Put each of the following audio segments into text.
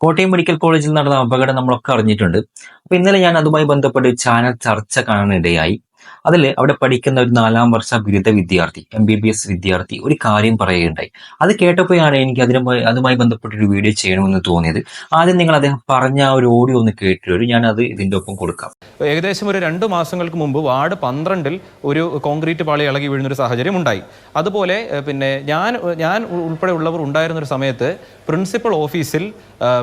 Kottayam medical കോളേജിൽ നടന്ന അപകടം നമ്മളൊക്കെ അറിഞ്ഞിട്ടുണ്ട്. അപ്പൊ ഇന്നലെ ഞാൻ അതുമായി ബന്ധപ്പെട്ട് ചാനൽ ചർച്ച കാണാനിടയായി. അതിൽ അവിടെ പഠിക്കുന്ന ഒരു നാലാം വർഷ ബിരുദ വിദ്യാർത്ഥി എം ബി ബി എസ് വിദ്യാർത്ഥി ഒരു കാര്യം പറയുകയുണ്ടായി. അത് കേട്ടപ്പോഴാണ് എനിക്ക് അതിനുമായി അതുമായി ബന്ധപ്പെട്ട ഒരു വീഡിയോ ചെയ്യണമെന്ന് തോന്നിയത്. ആദ്യം നിങ്ങൾ അദ്ദേഹം പറഞ്ഞ ആ ഒരു ഓഡിയോ ഒന്ന് കേട്ടു ഞാൻ അത് ഇതിന്റെ ഒപ്പം കൊടുക്കാം. ഏകദേശം ഒരു രണ്ട് മാസങ്ങൾക്ക് മുമ്പ് വാർഡ് പന്ത്രണ്ടിൽ ഒരു കോൺക്രീറ്റ് പാളി ഇളകി വീഴുന്ന ഒരു സാഹചര്യം ഉണ്ടായി. അതുപോലെ പിന്നെ ഞാൻ ഞാൻ ഉൾപ്പെടെ ഉള്ളവർ ഉണ്ടായിരുന്ന ഒരു സമയത്ത് പ്രിൻസിപ്പൽ ഓഫീസിൽ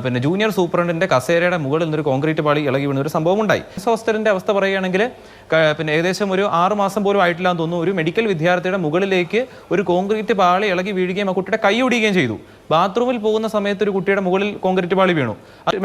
പിന്നെ ജൂനിയർ സൂപ്രണ്ടിന്റെ കസേരയുടെ മുകളിൽ നിന്നൊരു കോൺക്രീറ്റ് പാളി ഇളകി വീണ ഒരു സംഭവം ഉണ്ടായി ഹോസ്റ്റലിന്റെ അവസ്ഥ പറയുകയാണെങ്കിൽ പിന്നെ ഏകദേശം ഒരു ആറ് മാസം പോലും ആയിട്ടില്ല എന്ന് തോന്നുന്നു. ഒരു മെഡിക്കൽ വിദ്യാർത്ഥിയുടെ മുകളിലേക്ക് ഒരു കോൺക്രീറ്റ് പാളി ഇളകി വീഴുകയും ആ കുട്ടിയുടെ കൈ ഒടിയുകയും ചെയ്തു. ബാത്റൂമിൽ പോകുന്ന സമയത്ത് ഒരു കുട്ടിയുടെ മുകളിൽ കോൺക്രീറ്റ് പാളി വീണു.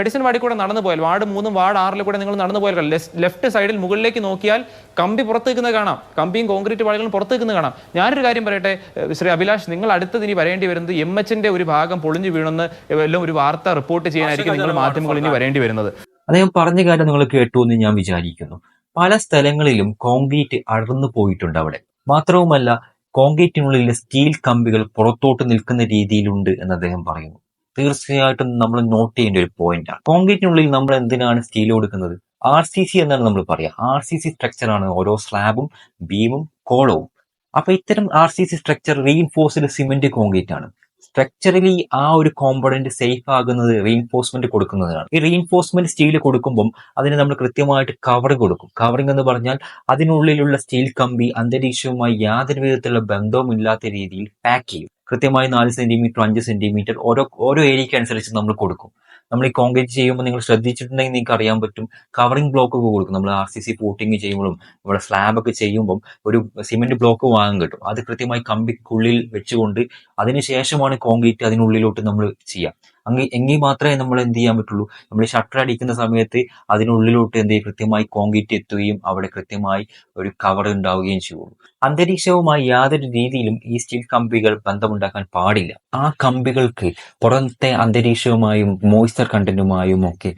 മെഡിസിൻ വാടി കൂടെ നടന്നു പോയാൽ വാർഡ് മൂന്നും വാർഡ് ആറിൽ കൂടെ നിങ്ങൾ നടന്നു പോയാൽ ലെഫ്റ്റ് സൈഡിൽ മുകളിലേക്ക് നോക്കിയാൽ കമ്പി പുറത്ത് നിൽക്കുന്നത് കാണാം. കമ്പിയും കോൺക്രീറ്റ് പാളികളും പുറത്ത് നിൽക്കുന്നത് കാണാം. ഞാനൊരു കാര്യം പറയട്ടെ ശ്രീ അഭിലാഷ് നിങ്ങൾ അടുത്തത് ഇനി വരേണ്ടി വരുന്നത് എം എച്ചിന്റെ ഒരു ഭാഗം പൊളിഞ്ഞു വീണെന്ന് എല്ലാം ഒരു വാർത്ത റിപ്പോർട്ട് ചെയ്യാനായിരിക്കും നിങ്ങൾ മാധ്യമങ്ങൾ ഇനി വരേണ്ടി വരുന്നത്. അദ്ദേഹം പറഞ്ഞ കാര്യം നിങ്ങൾ കേട്ടു എന്ന് ഞാൻ വിചാരിക്കുന്നു. പല സ്ഥലങ്ങളിലും കോൺക്രീറ്റ് അടർന്നു പോയിട്ടുണ്ട് അവിടെ. മാത്രവുമല്ല കോൺക്രീറ്റിനുള്ളിലെ സ്റ്റീൽ കമ്പികൾ പുറത്തോട്ട് നിൽക്കുന്ന രീതിയിലുണ്ട് എന്ന് അദ്ദേഹം പറയുന്നു. തീർച്ചയായിട്ടും നമ്മൾ നോട്ട് ചെയ്യേണ്ട ഒരു പോയിന്റാണ് കോൺക്രീറ്റിനുള്ളിൽ നമ്മൾ എന്തിനാണ് സ്റ്റീൽ കൊടുക്കുന്നത്? ആർ സി സി എന്നാണ് നമ്മൾ പറയുക. ആർ സി സി സ്ട്രക്ചറാണ് ഓരോ സ്ലാബും ബീമും കോളവും. അപ്പൊ ഇത്തരം R C C structure reinforced cement concrete ആണ്. സ്ട്രക്ചറലി ആ ഒരു കോമ്പണന്റ് സേഫ് ആകുന്നത് റീഇൻഫോഴ്സ്മെന്റ് കൊടുക്കുന്നതിനാണ്. ഈ റീഇൻഫോഴ്സ്മെന്റ് സ്റ്റീൽ കൊടുക്കുമ്പം അതിന് നമ്മൾ കൃത്യമായിട്ട് കവറിംഗ് കൊടുക്കും. കവറിംഗ് എന്ന് പറഞ്ഞാൽ അതിനുള്ളിലുള്ള സ്റ്റീൽ കമ്പി അന്തരീക്ഷവുമായി യാതൊരു വിധത്തിലുള്ള ബന്ധവും ഇല്ലാത്ത രീതിയിൽ പാക്ക് ചെയ്യും. കൃത്യമായി നാല് സെന്റിമീറ്റർ അഞ്ച് സെന്റിമീറ്റർ ഓരോ ഓരോ ഏരിയയ്ക്ക് അനുസരിച്ച് നമ്മൾ കൊടുക്കും. നമ്മൾ ഈ കോൺക്രീറ്റ് ചെയ്യുമ്പോൾ നിങ്ങൾ ശ്രദ്ധിച്ചിട്ടുണ്ടെങ്കിൽ നിങ്ങൾക്ക് അറിയാൻ പറ്റും. കവറിംഗ് ബ്ലോക്ക് ഒക്കെ കൊടുക്കും. നമ്മൾ ആർ സി സി പോട്ടിങ് ചെയ്യുമ്പോഴും ഇവിടെ സ്ലാബ് ഒക്കെ ചെയ്യുമ്പം ഒരു സിമെന്റ് ബ്ലോക്ക് വാങ്ങാൻ കിട്ടും. അത് കൃത്യമായി കമ്പിക്കുള്ളിൽ വെച്ചുകൊണ്ട് അതിനുശേഷമാണ് കോൺക്രീറ്റ് അതിനുള്ളിലോട്ട് നമ്മൾ ചെയ്യുക. അങ്ങ് എങ്കിൽ മാത്രമേ നമ്മൾ എന്ത് ചെയ്യാൻ പറ്റുള്ളൂ. നമ്മൾ ഷട്ടർ അടിക്കുന്ന സമയത്ത് അതിനുള്ളിലോട്ട് എന്ത് ചെയ്യും? കൃത്യമായി കോൺക്രീറ്റ് എത്തുകയും അവിടെ കൃത്യമായി ഒരു കവർ ഉണ്ടാവുകയും ചെയ്യുള്ളൂ. അന്തരീക്ഷവുമായി യാതൊരു രീതിയിലും ഈ സ്റ്റീൽ കമ്പികൾ ബന്ധമുണ്ടാക്കാൻ പാടില്ല. ആ കമ്പികൾക്ക് പുറത്തെ അന്തരീക്ഷവുമായും മോയ്സ്ചർ കണ്ടന്റുമായും ഒക്കെ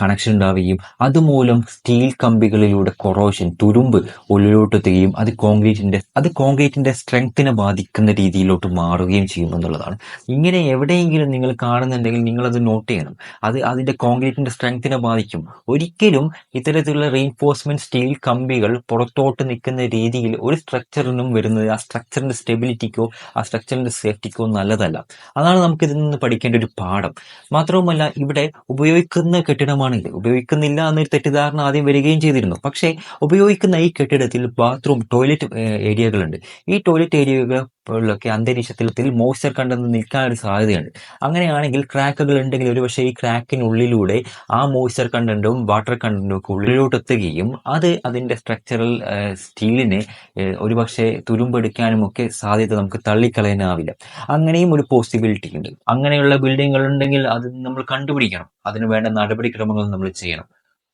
കണക്ഷൻ ഉണ്ടാവുകയും അതുമൂലം സ്റ്റീൽ കമ്പികളിലൂടെ കൊറോഷൻ തുരുമ്പ് ഉള്ളിലോട്ടെത്തുകയും അത് കോൺക്രീറ്റിന്റെ അത് കോൺക്രീറ്റിന്റെ സ്ട്രെങ്ത്തിനെ ബാധിക്കുന്ന രീതിയിലോട്ട് മാറുകയും ചെയ്യും എന്നുള്ളതാണ് ഇങ്ങനെ എവിടെയെങ്കിലും നിങ്ങൾ കാണുന്നുണ്ടെങ്കിൽ നിങ്ങൾ അത് നോട്ട് ചെയ്യണം. അത് അതിന്റെ കോൺക്രീറ്റിന്റെ സ്ട്രെങ്ത്തിനെ ബാധിക്കും. ഒരിക്കലും ഇത്തരത്തിലുള്ള റീൻഫോഴ്സ്മെന്റ് സ്റ്റീൽ കമ്പികൾ പുറത്തോട്ട് നിൽക്കുന്ന രീതിയിൽ ഒരു സ്ട്രക്ചറിനും വരുന്നത് ആ സ്ട്രക്ചറിന്റെ സ്റ്റെബിലിറ്റിക്കോ ആ സ്ട്രക്ചറിന്റെ സേഫ്റ്റിക്കോ നല്ലതല്ല. അതാണ് നമുക്ക് ഇതിൽ നിന്ന് പഠിക്കേണ്ട ഒരു പാഠം. മാത്രവുമല്ല ഇവിടെ ഉപയോഗിക്കുന്ന കെട്ടിടമാണിത്. ഉപയോഗിക്കുന്നില്ല എന്നൊരു തെറ്റിദ്ധാരണ ആദ്യം വരികയും ചെയ്തിരുന്നു. പക്ഷേ ഉപയോഗിക്കുന്ന ഈ കെട്ടിടത്തിൽ ബാത്റൂം ടോയ്ലറ്റ് ഏരിയകളുണ്ട്. ഈ ടോയ്ലറ്റ് ഏരിയകളിലൊക്കെ അന്തരീക്ഷത്തിൽ മോയ്സ്ചർ കണ്ടെന്ന് നിൽക്കാൻ ഒരു സാധ്യതയുണ്ട്. അങ്ങനെയാണെങ്കിൽ ക്രാക്കുകൾ ഉണ്ടെങ്കിൽ ഒരുപക്ഷെ ഈ ക്രാക്കിനുള്ളിലൂടെ ആ മോയ്സ്ചർ കണ്ടന്റും വാട്ടർ കണ്ടന്റും ഒക്കെ ഉള്ളിലോട്ട് എത്തുകയും അത് അതിന്റെ സ്ട്രക്ചറൽ സ്റ്റീലിനെ ഒരുപക്ഷെ തുരുമ്പെടുക്കാനും ഒക്കെ സാധ്യത നമുക്ക് തള്ളിക്കളയാനാവില്ല. അങ്ങനെയും ഒരു പോസിബിലിറ്റി ഉണ്ട്. അങ്ങനെയുള്ള ബിൽഡിങ്ങുകൾ ഉണ്ടെങ്കിൽ അത് നമ്മൾ കണ്ടുപിടിക്കണം. അതിന് വേണ്ട നടപടിക്രമങ്ങൾ നമ്മൾ ചെയ്യണം.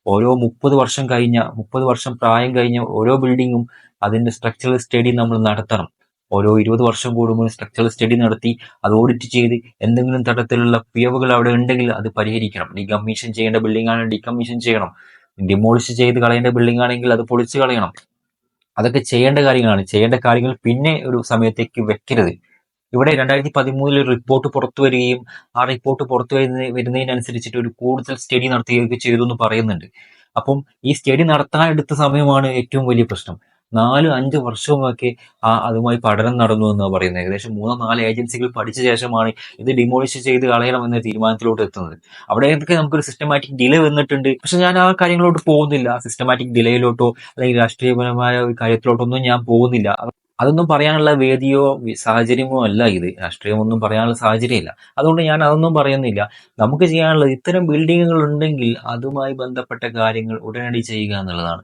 ഓരോ മുപ്പത് വർഷം കഴിഞ്ഞ മുപ്പത് വർഷം പ്രായം കഴിഞ്ഞ ഓരോ ബിൽഡിങ്ങും അതിന്റെ സ്ട്രക്ചറൽ സ്റ്റഡി നമ്മൾ നടത്തണം. ഓരോ ഇരുപത് വർഷം കൂടുമ്പോൾ സ്ട്രക്ചറൽ സ്റ്റഡി നടത്തി അത് ഓഡിറ്റ് ചെയ്ത് എന്തെങ്കിലും തരത്തിലുള്ള പിഴവുകൾ അവിടെ ഉണ്ടെങ്കിൽ അത് പരിഹരിക്കണം. ഡികമ്മീഷൻ ചെയ്യേണ്ട ബിൽഡിംഗ് ആണെങ്കിൽ ഡികമ്മീഷൻ ചെയ്യണം. ഡിമോളിഷ് ചെയ്ത് കളയേണ്ട ബിൽഡിംഗ് ആണെങ്കിൽ അത് പൊളിച്ച് കളയണം. അതൊക്കെ ചെയ്യേണ്ട കാര്യങ്ങളാണ്. ചെയ്യേണ്ട കാര്യങ്ങൾ പിന്നെ ഒരു സമയത്തേക്ക് വെക്കരുത്. ഇവിടെ രണ്ടായിരത്തി പതിമൂന്നിൽ ഒരു റിപ്പോർട്ട് പുറത്തു വരികയും ആ റിപ്പോർട്ട് പുറത്തു വരുന്ന വരുന്നതിനനുസരിച്ചിട്ട് ഒരു കൂടുതൽ സ്റ്റഡി നടത്തുകയൊക്കെ ചെയ്തു എന്ന് പറയുന്നുണ്ട്. അപ്പം ഈ സ്റ്റഡി നടത്താൻ എടുത്ത സമയമാണ് ഏറ്റവും വലിയ പ്രശ്നം. നാല് അഞ്ച് വർഷവുമൊക്കെ ആ അതുമായി പഠനം നടന്നു എന്നാണ് പറയുന്നത്. ഏകദേശം മൂന്നോ നാല് ഏജൻസികൾ പഠിച്ച ശേഷമാണ് ഇത് ഡിമോളിഷ് ചെയ്ത് കളയണം എന്ന തീരുമാനത്തിലോട്ട് എത്തുന്നത്. അവിടെയൊക്കെ നമുക്കൊരു സിസ്റ്റമാറ്റിക് ഡിലേ വന്നിട്ടുണ്ട്? പക്ഷെ ഞാൻ ആ കാര്യങ്ങളോട്ട് പോകുന്നില്ല. സിസ്റ്റമാറ്റിക് ഡിലേയിലോട്ടോ അല്ലെങ്കിൽ രാഷ്ട്രീയപരമായ ഒരു കാര്യത്തിലോട്ടൊന്നും ഞാൻ പോകുന്നില്ല. അതൊന്നും പറയാനുള്ള വേദിയോ സാഹചര്യമോ അല്ല ഇത്. രാഷ്ട്രീയമൊന്നും പറയാനുള്ള സാഹചര്യമില്ല. അതുകൊണ്ട് ഞാൻ അതൊന്നും പറയുന്നില്ല. നമുക്ക് ചെയ്യാനുള്ളത് ഇത്തരം ബിൽഡിങ്ങുകൾ ഉണ്ടെങ്കിൽ അതുമായി ബന്ധപ്പെട്ട കാര്യങ്ങൾ ഉടനടി ചെയ്യുക എന്നുള്ളതാണ്.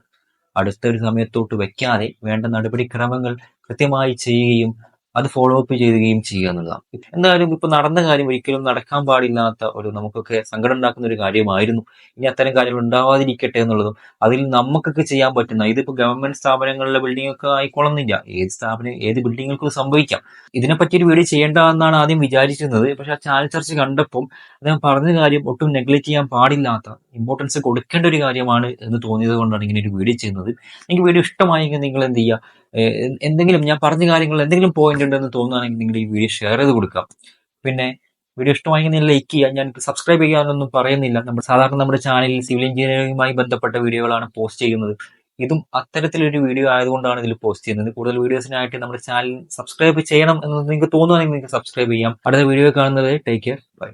അടുത്ത ഒരു സമയത്തോട്ട് വെക്കാതെ വേണ്ട നടപടിക്രമങ്ങൾ കൃത്യമായി ചെയ്യുകയും അത് ഫോളോ അപ്പ് ചെയ്യുകയും ചെയ്യുക എന്നുള്ളതാണ്. എന്തായാലും ഇപ്പൊ നടന്ന കാര്യം ഒരിക്കലും നടക്കാൻ പാടില്ലാത്ത ഒരു നമുക്കൊക്കെ സങ്കടം ഉണ്ടാക്കുന്ന ഒരു കാര്യമായിരുന്നു. ഇനി അത്തരം കാര്യങ്ങൾ ഉണ്ടാവാതിരിക്കട്ടെ എന്നുള്ളതും അതിൽ നമുക്കൊക്കെ ചെയ്യാൻ പറ്റുന്ന ഇതിപ്പോ ഗവൺമെന്റ് സ്ഥാപനങ്ങളിലെ ബിൽഡിംഗ് ഒക്കെ ആയിക്കൊള്ളുന്നില്ല. ഏത് സ്ഥാപനം ഏത് ബിൽഡിങ്ങുകൾക്കും സംഭവിക്കാം. ഇതിനെപ്പറ്റി ഒരു വീഡിയോ ചെയ്യേണ്ട എന്നാണ് ആദ്യം വിചാരിച്ചിരുന്നത്. പക്ഷെ ആ ചാനൽ ചർച്ച കണ്ടപ്പം അദ്ദേഹം പറഞ്ഞ കാര്യം ഒട്ടും നെഗ്ലക്ട് ചെയ്യാൻ പാടില്ലാത്ത ഇമ്പോർട്ടൻസ് കൊടുക്കേണ്ട ഒരു കാര്യമാണ് എന്ന് തോന്നിയത് കൊണ്ടാണ് ഇങ്ങനെ ഒരു വീഡിയോ ചെയ്യുന്നത്. എനിക്ക് വീഡിയോ ഇഷ്ടമായെങ്കിൽ നിങ്ങൾ എന്ത് ചെയ്യുക എന്തെങ്കിലും ഞാൻ പറഞ്ഞ കാര്യങ്ങൾ എന്തെങ്കിലും പോയിന്റ് ഉണ്ടെന്ന് തോന്നുകയാണെങ്കിൽ നിങ്ങൾ ഈ വീഡിയോ ഷെയർ ചെയ്ത് കൊടുക്കാം പിന്നെ വീഡിയോ ഇഷ്ടമായെങ്കിൽ നിങ്ങൾ ലൈക്ക് ചെയ്യുക. ഞാൻ സബ്സ്ക്രൈബ് ചെയ്യാനൊന്നും പറയുന്നില്ല. നമ്മൾ സാധാരണ നമ്മുടെ ചാനലിൽ സിവിൽ എഞ്ചിനീയറിംഗുമായി ബന്ധപ്പെട്ട വീഡിയോകളാണ് പോസ്റ്റ് ചെയ്യുന്നത്. ഇതും അത്തരത്തിലൊരു വീഡിയോ ആയതുകൊണ്ടാണ് ഇതിൽ പോസ്റ്റ് ചെയ്യുന്നത്. കൂടുതൽ വീഡിയോസിനായിട്ട് നമ്മുടെ ചാനൽ സബ്സ്ക്രൈബ് ചെയ്യണം എന്ന് നിങ്ങൾക്ക് തോന്നുകയാണെങ്കിൽ നിങ്ങൾക്ക് സബ്സ്ക്രൈബ് ചെയ്യാം. അടുത്ത വീഡിയോ കാണുന്നത്. Take care bye